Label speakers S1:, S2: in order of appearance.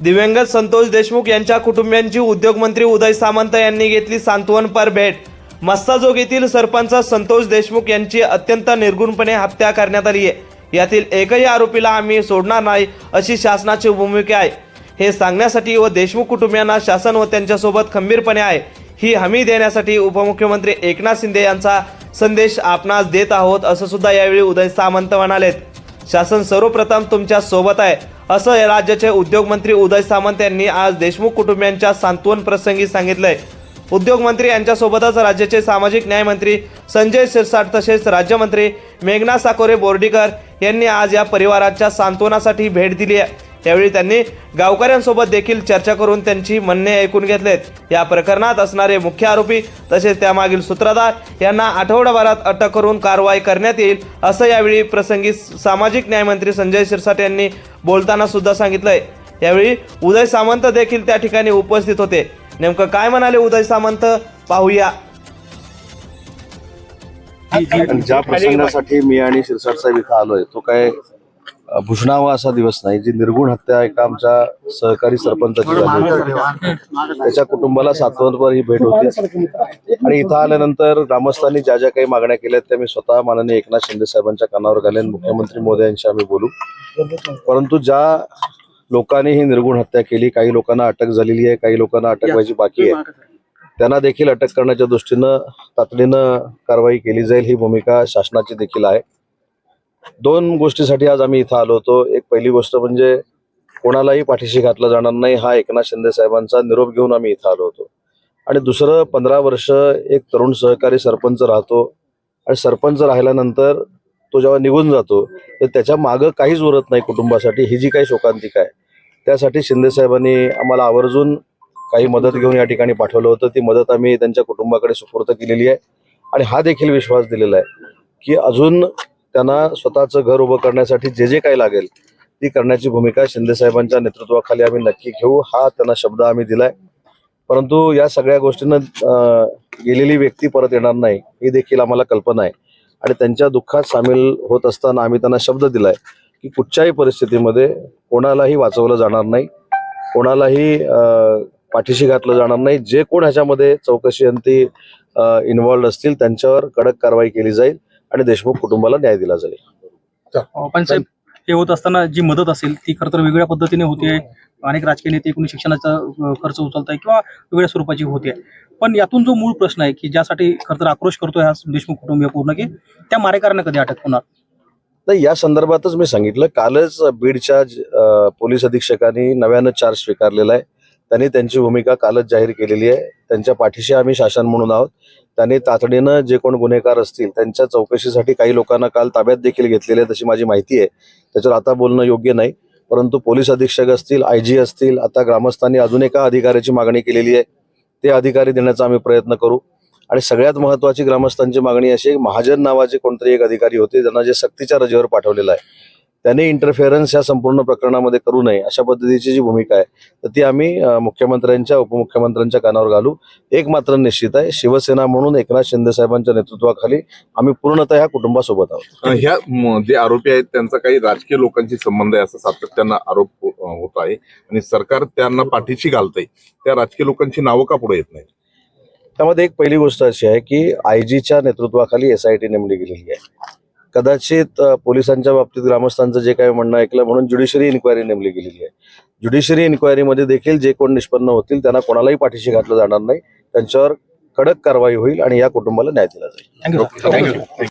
S1: दिवंगत संतोष देशमुख यांच्या कुटुंबियांची उद्योगमंत्री उदय सामंत यांनी घेतली सांत्वनपर भेट. मस्ताजोग येथील सरपंच संतोष देशमुख यांची अत्यंत निर्गुणपणे हत्या करण्यात आली आहे. यातील एकही आरोपीला आम्ही सोडणार नाही अशी शासनाची भूमिका आहे. हे सांगण्यासाठी व देशमुख कुटुंबियांना शासन व त्यांच्यासोबत खंबीरपणे आहे ही हमी देण्यासाठी उपमुख्यमंत्री एकनाथ शिंदे यांचा संदेश आपणास देत आहोत असं सुद्धा यावेळी उदय सामंत म्हणालेत. शासन सर्वप्रथम तुमच्यासोबत आहे. असं राज्याचे उद्योगमंत्री उदय सामंत यांनी आज देशमुख कुटुंबियांच्या सांत्वन प्रसंगी सांगितलंय. उद्योगमंत्री यांच्यासोबतच राज्याचे सामाजिक न्याय मंत्री संजय शिरसाट तसेच राज्यमंत्री मेघना साकोरे बोर्डीकर यांनी आज या परिवाराच्या सांत्वनासाठी भेट दिली आहे. यावेळी त्यांनी गावकऱ्यांसोबत देखील चर्चा करून त्यांची म्हणणे ऐकून घेतलेत. या प्रकरणात असणारे मुख्य आरोपी तसेच त्यामागील सूत्रधार यांना आठवडाभरात अटक करून कारवाई करण्यात येईल असं यावेळी प्रसंगी सामाजिक न्यायमंत्री संजय शिरसाट यांनी बोलताना सुद्धा सांगितलंय. यावेळी उदय सामंत देखील त्या ठिकाणी उपस्थित होते. नेमकं काय म्हणाले उदय सामंत? पाहूया.
S2: ज्या प्रसंगासाठी मी आणि शिरसाट साहेब इथं आलोय तो काय भुषणावा असा दिवस नाही जी निर्गुण हत्या एका आमच्या सहकारी सरपंचाची झाली होती. त्याच्या कुटुंबाला सातवनपर ही भेट होती. आणि इथं आल्यानंतर ग्रामस्थांनी ज्या ज्या काही मागण्या केल्यात त्या मी स्वतः माननीय एकनाथ शिंदे साहेबांच्या कानावर घालेन मुख्यमंत्री मोदयांशी आम्ही बोलू. परंतु ज्या लोकांनी ही निर्गुण हत्या केली काही लोकांना अटक झालेली आहे काही लोकांना अटक व्हायची बाकी आहे त्यांना देखील अटक करण्याच्या दृष्टीनं तातडीनं कारवाई केली जाईल ही भूमिका शासनाची देखील आहे. दोन गोष्टीसाठी आज आम्ही इथं आलो होतो. एक पहिली गोष्ट म्हणजे कोणालाही पाठीशी घातला जाणार नाही हा एकनाथ शिंदे साहेबांचा निरोप घेऊन आम्ही इथं आलो होतो. आणि दुसरं पंधरा वर्ष एक तरुण सहकारी सरपंच राहतो. आणि सरपंच राहिल्यानंतर तो जेव्हा निघून जातो तर त्याच्या मागं काहीच उरत नाही कुटुंबासाठी. ही जी काही शोकांतिका आहे त्यासाठी शिंदे साहेबांनी आम्हाला आवर्जून काही मदत घेऊन या ठिकाणी पाठवलं होतं. ती मदत आम्ही त्यांच्या कुटुंबाकडे सुपूर्द केलेली आहे. आणि हा देखील विश्वास दिलेला आहे की अजून त्यांना स्वतःचं घर उभं करण्यासाठी जे जे काही लागेल ती करण्याची भूमिका शिंदे साहेबांच्या नेतृत्वाखाली आम्ही नक्की घेऊ हा त्यांना शब्द आम्ही दिलाय. परंतु या सगळ्या गोष्टीनं गेलेली व्यक्ती परत येणार नाही ही देखील आम्हाला कल्पना आहे. आणि त्यांच्या दुःखात सामील होत असताना आम्ही त्यांना शब्द दिलाय की कुठच्याही परिस्थितीमध्ये कोणालाही वाचवलं जाणार नाही कोणालाही पाठीशी घातलं जाणार नाही. जे कोण ह्याच्यामध्ये चौकशी अंती इन्व्हॉल्ड असतील त्यांच्यावर कडक कारवाई केली जाईल. आणि देशमुख कुटुंबाला न्याय दिला जाईल.
S3: पण साहेब हे होत असताना जी मदत असेल ती खरं तर वेगळ्या पद्धतीने होते अनेक राजकीय नेते कोणी शिक्षणाचा खर्च उचलत आहे किंवा वेगळ्या स्वरूपाची होते पण यातून जो मूळ प्रश्न आहे की ज्यासाठी खरं तर आक्रोश करतोय हा देशमुख कुटुंबीय पूर्ण की त्या मारेकऱ्यांना कधी अटक होणार?
S2: नाही या संदर्भातच मी सांगितलं कालच बीडच्या पोलीस अधीक्षकांनी नव्यानं चार्ज स्वीकारलेला आहे. त्यांनी त्यांची भूमिका कालच जाहीर केलेली आहे. त्यांच्या पाठीशी आम्ही शासन म्हणून आहोत. त्यांनी तातडीनं जे कोण गुन्हेगार असतील त्यांच्या चौकशीसाठी काही लोकांना काल ताब्यात देखील घेतलेले आहे तशी माझी माहिती आहे. त्याच्यावर आता बोलणं योग्य नाही. परंतु पोलीस अधीक्षक असतील आय जी असतील आता ग्रामस्थांनी अजून एका अधिकाऱ्याची मागणी केलेली आहे. ते अधिकारी देण्याचा आम्ही प्रयत्न करू. आणि सगळ्यात महत्वाची ग्रामस्थांची मागणी अशी महाजन नावाचे कोणतरी एक अधिकारी होते त्यांना जे सक्तीच्या रजेवर पाठवलेलं आहे. त्यांनी इंटरफेरन्स या संपूर्ण प्रकरणामध्ये करू नये अशा पद्धतीची जी भूमिका आहे तर ती आम्ही मुख्यमंत्र्यांच्या उपमुख्यमंत्र्यांच्या कानावर घालू. एक मात्र निश्चित आहे शिवसेना म्हणून एकनाथ शिंदे साहेबांच्या नेतृत्वाखाली आम्ही पूर्णतः ह्या कुटुंबासोबत आहोत.
S4: ह्या जे आरोपी आहेत त्यांचा काही राजकीय लोकांशी संबंध आहे असं सातत्यानं आरोप होत आहे. आणि सरकार त्यांना पाठीशी घालतंय. त्या राजकीय लोकांची नावं का पुढे येत नाही
S2: त्यामध्ये एक पहिली गोष्ट अशी आहे की आय जीच्या नेतृत्वाखाली एस आय टी नेमली गेलेली आहे. कदाचित पोलिसांच्या बाबतीत ग्रामस्थांचं जे काही म्हणणं ऐकलं म्हणून ज्युडिशरी इन्क्वायरी नेमली गेलेली आहे. ज्युडिशरी इन्क्वायरीमध्ये देखील जे कोण निष्पन्न होतील त्यांना कोणालाही पाठीशी घातलं जाणार नाही. त्यांच्यावर कडक कारवाई होईल आणि या कुटुंबाला न्याय दिला जाईल.
S3: Thank you
S4: thank you